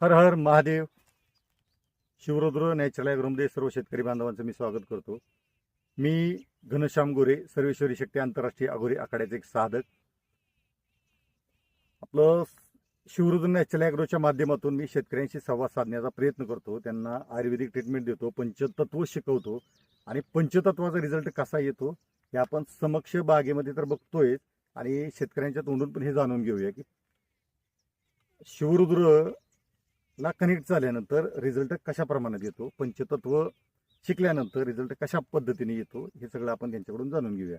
हर हर Mahadev. Shivarudra natural ॲग्रोमध्ये सर्व शेतकरी बांधवांचं मी स्वागत करतो. मी घनश्याम गोरे सर्वेश्वरी शक्ती आंतरराष्ट्रीय अगोरी आखाड्याचे एक साधक. आपलं शिवरुद्र नॅचरल ॲग्रोच्या माध्यमातून मी शेतकऱ्यांशी संवाद साधण्याचा प्रयत्न करतो. त्यांना आयुर्वेदिक ट्रीटमेंट देतो पंचतत्व शिकवतो आणि पंचतत्वाचा रिझल्ट कसा येतो हे आपण समक्ष बागेमध्ये तर बघतोय आणि शेतकऱ्यांच्या तोंडून पण हे जाणून घेऊया की शिवरुद्र ला कनेक्ट झाल्यानंतर रिझल्ट कशा प्रमाणात येतो? पंचतत्व शिकल्यानंतर रिझल्ट कशा पद्धतीने येतो? हे सगळं आपण त्यांच्याकडून जाणून घेऊया.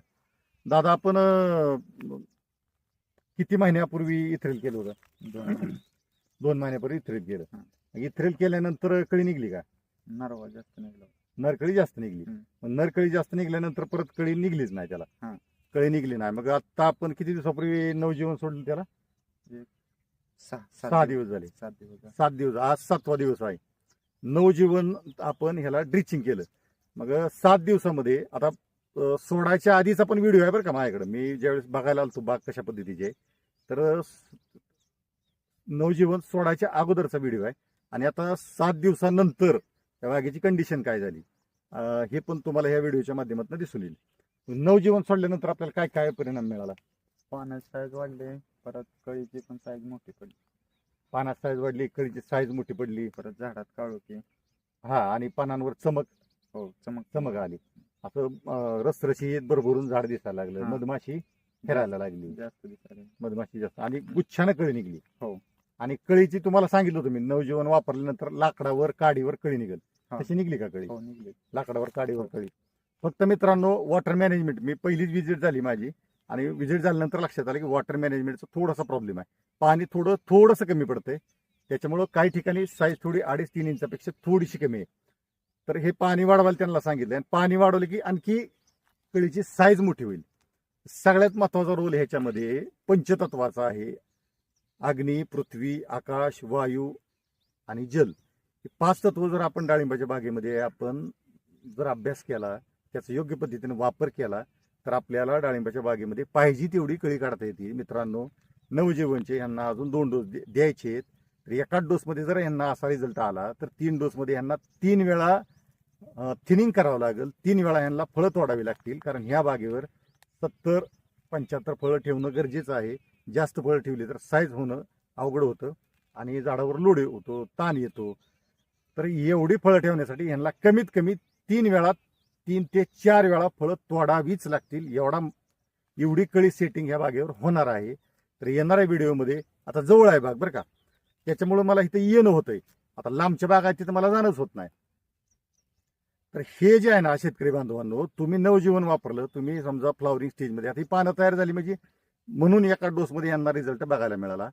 दादा आपण किती महिन्यापूर्वी इथरेल केलं होतं? दोन महिन्यापूर्वी इथरेल केलं. इथरेल केल्यानंतर कळी निघली का? नरवा जास्त निघला. नरकळी जास्त निघली. मग नरकळी जास्त निघल्यानंतर परत कळी निघलीच नाही त्याला. कळी निघली नाही. मग आता आपण किती दिवसापूर्वी नवजीवन सोडलं त्याला? सहा दिवस. झाले. सात दिवस. सात दिवस. आज सातवा दिवस आहे. नवजीवन आपण ह्याला ड्रिचिंग केलं. मग सात दिवसामध्ये आता सोडायच्या आधीचा पण व्हिडिओ आहे बरं का माझ्याकडे. मी ज्यावेळेस बघायला आलतो बाग कशा पद्धतीची आहे तर नवजीवन सोडायच्या अगोदरचा व्हिडिओ आहे. आणि आता सात दिवसानंतर त्या बागेची कंडिशन काय झाली? हे पण तुम्हाला ह्या व्हिडिओच्या माध्यमातून दिसून येईल. नवजीवन सोडल्यानंतर आपल्याला काय काय परिणाम मिळाला? पाण्याची वाढली. परत कळीची पण साईज मोठी पडली. पानात साईज वाढली कळीची साईज मोठी पडली. परत झाडात काळोखी हा आणि पानांवर चमक. हो चमक. चमक आली. असं अं, रसरशीत भरभरून झाड दिसायला लागलं. हा. मधमाशी फिरायला लागली. जास्त दिसायला मधमाशी जास्त. आणि गुच्छानं कळी निघली. हो. आणि कळीची तुम्हाला सांगितलं होतं मी नवजीवन वापरल्यानंतर लाकडावर काडीवर कळी निघल. हा. तशी निघली का कळी? हो निघले. लाकडावर काडीवर कळी. फक्त मित्रांनो वॉटर मॅनेजमेंट मी पहिलीच व्हिजिट झाली माझी. आणि विजिट झाल्यानंतर लक्षात आलं की वॉटर मॅनेजमेंटचा थोडासा प्रॉब्लेम आहे. पाणी थोडं थोडंसं कमी पडतंय. त्याच्यामुळं काही ठिकाणी साईज थोडी अडीच तीन इंचापेक्षा थोडीशी कमी आहे. तर हे पाणी वाढवायला त्यांना सांगितलं आणि पाणी वाढवलं की आणखी कळीची साईज मोठी होईल. सगळ्यात महत्त्वाचा रोल ह्याच्यामध्ये पंचतत्वाचा आहे. अग्नी पृथ्वी आकाश वायू आणि जल. हे पाच तत्व जर आपण डाळिंबाच्या बागेमध्ये आपण जर अभ्यास केला त्याचा योग्य पद्धतीने वापर केला तर आपल्याला डाळिंबाच्या बागेमध्ये पाहिजे तेवढी कळी काढता येते. मित्रांनो नवजीवनचे यांना अजून दोन डोस द्यायचे आहेत. तर एकाच डोसमध्ये जर यांना असा रिझल्ट आला तर तीन डोसमध्ये यांना तीन वेळा थिनिंग करावं लागेल. तीन वेळा यांना फळं तोडावी लागतील. कारण ह्या बागेवर सत्तर पंच्याहत्तर फळं ठेवणं गरजेचं आहे. जास्त फळं ठेवली तर साईज होणं अवघड होतं आणि झाडावर लोड होतो ताण येतो. तर एवढी फळं ठेवण्यासाठी यांना कमीत कमी तीन वेळा तीन ते चार वेळा फळं तोडावीच लागतील. एवढा एवढी कळी सेटिंग ह्या बागेवर होणार आहे. तर येणाऱ्या व्हिडिओमध्ये आता जवळ आहे बाग बरं का? त्याच्यामुळे मला इथं येणं होतंय. आता लांबच्या बाग आहे तिथं मला जाणंच होत नाही. तर हे जे आहे ना शेतकरी बांधवांनो तुम्ही नवजीवन वापरलं तुम्ही समजा फ्लॉवरिंग स्टेजमध्ये आता ही पानं तयार झाली म्हणजे म्हणून एका डोसमध्ये यांना रिझल्ट बघायला मिळाला.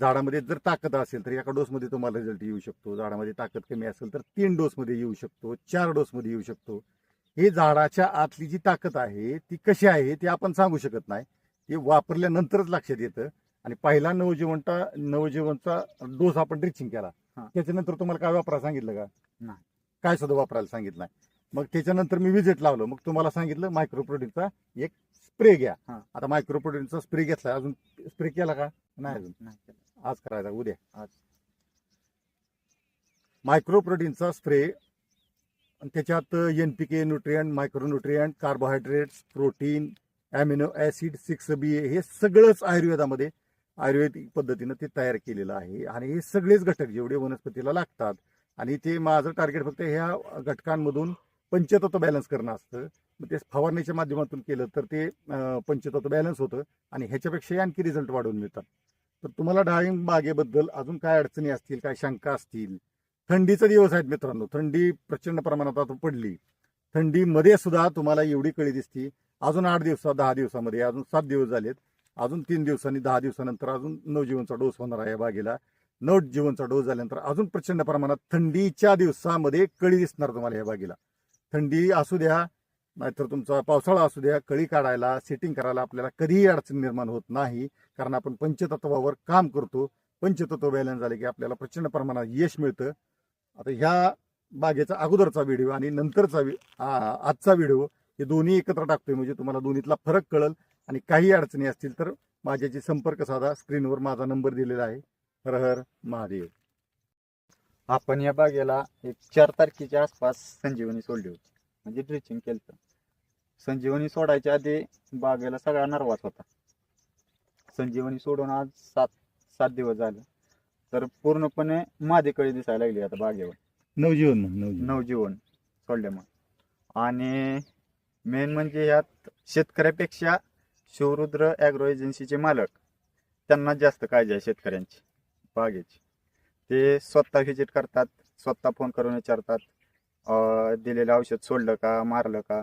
झाडामध्ये जर ताकद असेल तर एका डोसमध्ये तुम्हाला रिझल्ट येऊ शकतो. झाडामध्ये ताकद कमी असेल तर तीन डोसमध्ये येऊ शकतो चार डोसमध्ये येऊ शकतो. हे झाडाच्या आतली जी ताकद आहे ती कशी आहे ते आपण सांगू शकत नाही ते वापरल्यानंतरच लक्षात येतं आणि पहिला नवजीवनचा नवजीवनचा डोस आपण ड्रिचिंग केला हा. त्याच्यानंतर तुम्हाला काय वापरायला सांगितलं का नाही. काय सुद्धा वापरायला सांगितलं नाही मग त्याच्यानंतर मी विजिट लावलं मग तुम्हाला सांगितलं मायक्रो प्रोटीनचा एक स्प्रे घ्या हा. आता मायक्रो प्रोटीनचा स्प्रे घेतला अजून स्प्रे केला का नाही अजून. आज करायचा उद्या आज. मायक्रो प्रोटीनचा स्प्रे त्याच्यात N P K nutrient micro nutrient carbohydrates protein amino acid six B A हे सगळंच आयुर्वेदामध्ये आयुर्वेदिक पद्धतीनं ते तयार केलेलं आहे. आणि हे सगळेच घटक जेवढे वनस्पतीला लागतात आणि ते माझं टार्गेट फक्त ह्या घटकांमधून पंचतत्व बॅलन्स करणं असतं. मग ते फवारणीच्या माध्यमातून केलं तर ते पंचतत्व बॅलन्स होतं आणि ह्याच्यापेक्षाही आणखी रिझल्ट वाढवून मिळतात. तर तुम्हाला डाळिंब बागेबद्दल अजून काय अडचणी असतील काय शंका असतील थंडीचे दिवस आहेत मित्रांनो. थंडी प्रचंड प्रमाणात आता पडली. थंडीमध्ये सुद्धा तुम्हाला एवढी कळी दिसती. अजून आठ दिवसात दहा दिवसामध्ये अजून सात दिवस झालेत. अजून तीन दिवसांनी दहा दिवसानंतर अजून नवजीवनचा डोस होणार आहे या बागेला. नऊ जीवनचा डोस झाल्यानंतर अजून प्रचंड प्रमाणात थंडीच्या दिवसामध्ये कळी दिसणार तुम्हाला या बागेला. थंडी असू द्या नाहीतर तुमचा पावसाळा असू द्या कळी काढायला सेटिंग करायला आपल्याला कधीही अडचण निर्माण होत नाही. कारण आपण पंचतत्वावर काम करतो. पंचतत्व बॅलन्स झाले की आपल्याला प्रचंड प्रमाणात यश मिळतं. आता ह्या बागेचा अगोदरचा व्हिडिओ आणि नंतरचा आजचा व्हिडिओ हे दोन्ही एकत्र टाकतोय. म्हणजे तुम्हाला दोन्हीतला फरक कळल आणि काही अडचणी असतील तर माझ्याशी संपर्क साधा. स्क्रीनवर माझा नंबर दिलेला आहे. हर हर महादेव. आपण या बागेला एक चार तारखेच्या आसपास संजीवनी सोडली होती. म्हणजे ड्रिचिंग केलं संजीवनी सोडायच्या आधी बागेला सगळा नर्वास होता. संजीवनी सोडून आज सात सात दिवस झाले. तर पूर्णपणे मादी कळी दिसायला लागली आता बागेवर. नवजीवन म्हण, नवजीवन. नवजीवन सोडल्यामुळे आणि मेन म्हणजे यात शेतकऱ्यापेक्षा शिवरुद्र ॲग्रो एजन्सीचे मालक त्यांना जास्त काळजी आहे शेतकऱ्यांची बागेची. ते स्वतः व्हिजिट करतात स्वतः फोन करून विचारतात दिलेलं औषध सोडलं का मारलं का?